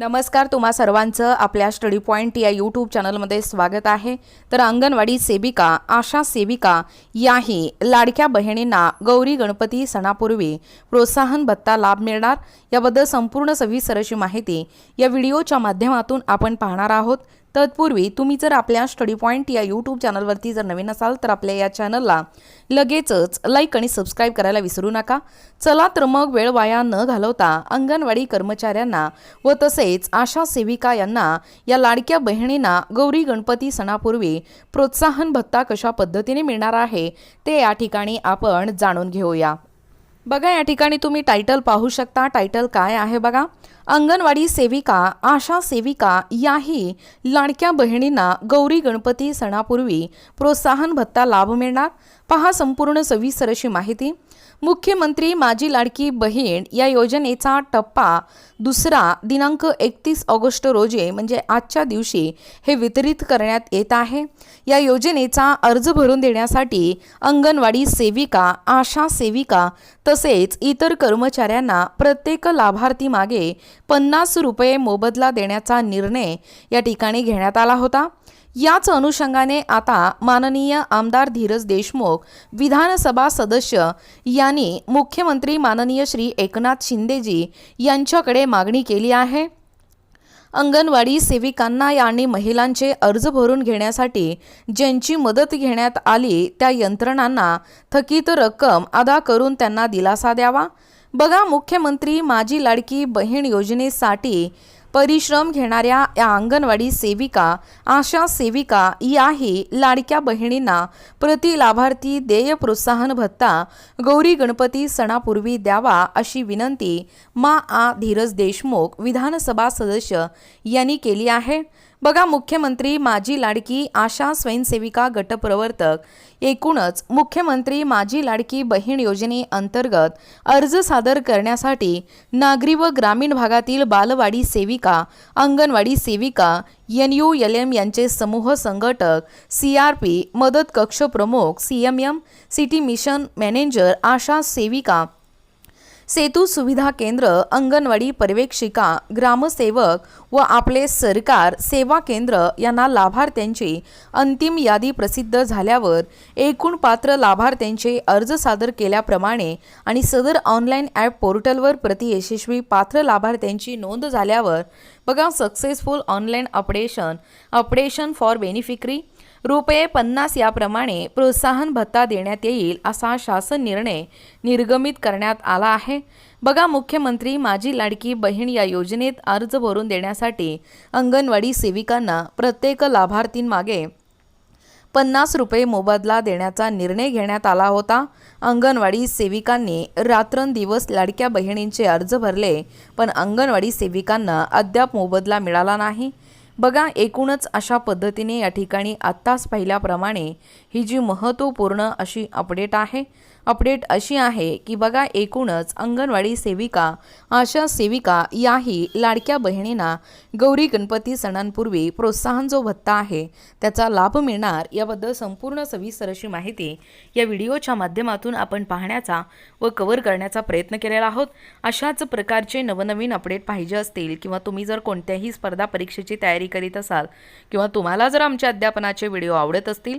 नमस्कार तुम्हा सर्वांचं आपल्या स्टडी पॉईंट या यूट्यूब चॅनलमध्ये स्वागत आहे. तर अंगणवाडी सेविका आशा सेविका याही लाडक्या बहिणींना गौरी गणपती सणापूर्वी प्रोत्साहन भत्ता लाभ मिळणार? याबद्दल संपूर्ण सविस्तर अशी माहिती या व्हिडिओच्या माध्यमातून आपण पाहणार आहोत. तत्पूर्वी तुम्ही जर आपल्या स्टडी पॉईंट या यूट्यूब चॅनलवरती जर नवीन असाल तर आपल्या या चॅनलला लगेचच लाईक आणि सबस्क्राईब करायला विसरू नका. चला तर मग वेळ वाया न घालवता अंगणवाडी कर्मचाऱ्यांना व तसेच आशा सेविका यांना या लाडक्या बहिणींना गौरी गणपती सणापूर्वी प्रोत्साहन भत्ता कशा पद्धतीने मिळणार आहे ते या ठिकाणी आपण जाणून घेऊया. बघा या ठिकाणी तुम्ही टायटल पाहू शकता. टायटल काय आहे बघा? अंगणवाडी सेविका आशा सेविका याही लाडक्या बहिणींना गौरी गणपती सणापूर्वी प्रोत्साहन भत्ता लाभ मिळणार? पहा संपूर्ण सविस्तर अशी माहिती. मुख्यमंत्री माझी लाडकी बहीण या योजनेचा टप्पा दुसरा दिनांक एकतीस ऑगस्ट रोजी म्हणजे आजच्या दिवशी हे वितरित करण्यात येत आहे. या योजनेचा अर्ज भरून देण्यासाठी अंगणवाडी सेविका आशा सेविका तसेच इतर कर्मचाऱ्यांना प्रत्येक लाभार्थी मागे पन्नास रुपये मोबदला देण्याचा निर्णय या ठिकाणी घेण्यात आला होता. याच अनुषंगाने आता माननीय आमदार धीरज देशमुख विधानसभा सदस्य यांनी मुख्यमंत्री माननीय श्री एकनाथ शिंदेजी यांच्याकडे मागणी केली आहे. अंगणवाडी सेविकांना आणि महिलांचे अर्ज भरून घेण्यासाठी ज्यांची मदत घेण्यात आली त्या यंत्रणांना थकीत रक्कम अदा करून त्यांना दिलासा द्यावा. बघा मुख्यमंत्री माझी लाडकी बहीण योजनेसाठी परिश्रम घेणाऱ्या या अंगणवाडी सेविका आशा सेविका याही लाडक्या बहिणींना प्रति लाभार्थी देय प्रोत्साहन भत्ता गौरी गणपती सणापूर्वी द्यावा अशी विनंती मा आ धीरज देशमुख विधानसभा सदस्य यांनी केली आहे. बघा मुख्यमंत्री माझी लाडकी आशा स्वयंसेविका गटप्रवर्तक. एकूणच मुख्यमंत्री माझी लाडकी बहीण योजनेअंतर्गत अर्ज सादर करण्यासाठी नागरी व ग्रामीण भागातील बालवाडी सेविका अंगणवाडी सेविका एन यू एल एम यांचे समूह संघटक सी आर पी मदत कक्ष प्रमुख C M M city mission manager ASHA सेविका सेतू सुविधा केंद्र अंगणवाडी पर्यवेक्षिका ग्रामसेवक व आपले सरकार सेवा केंद्र यांना लाभार्थ्यांची अंतिम यादी प्रसिद्ध झाल्यावर एकूण पात्र लाभार्थ्यांचे अर्ज सादर केल्याप्रमाणे आणि सदर ऑनलाईन ॲप पोर्टलवर प्रति यशस्वी पात्र लाभार्थ्यांची नोंद झाल्यावर बघा successful online updation updation for beneficiary रुपये पन्नास याप्रमाणे प्रोत्साहन भत्ता देण्यात येईल असा शासन निर्णय निर्गमित करण्यात आला आहे. बघा मुख्यमंत्री माझी लाडकी बहीण या योजनेत अर्ज भरून देण्यासाठी अंगणवाडी सेविकांना प्रत्येक लाभार्थींमागे पन्नास रुपये मोबदला देण्याचा निर्णय घेण्यात आला होता. अंगणवाडी सेविकांनी रात्रंदिवस लाडक्या बहिणींचे अर्ज भरले पण अंगणवाडी सेविकांना अद्याप मोबदला मिळाला नाही. बघा एकूणच अशा पद्धतीने या ठिकाणी आत्ताच पाहिल्याप्रमाणे ही जी महत्त्वपूर्ण अशी अपडेट आहे अपडेट अशी आहे की बघा एकूणच अंगणवाडी सेविका आशा सेविका याही लाडक्या बहिणींना गौरी गणपती सणांपूर्वी प्रोत्साहन जो भत्ता आहे त्याचा लाभ मिळणार याबद्दल संपूर्ण सविस्तर अशी माहिती या व्हिडिओच्या माध्यमातून आपण पाहण्याचा व कव्हर करण्याचा प्रयत्न केलेला आहोत. अशाच प्रकारचे नवनवीन अपडेट पाहिजे असतील किंवा तुम्ही जर कोणत्याही स्पर्धा परीक्षेची तयारी करीत असाल किंवा तुम्हाला जर आमच्या अध्यापनाचे व्हिडिओ आवडत असतील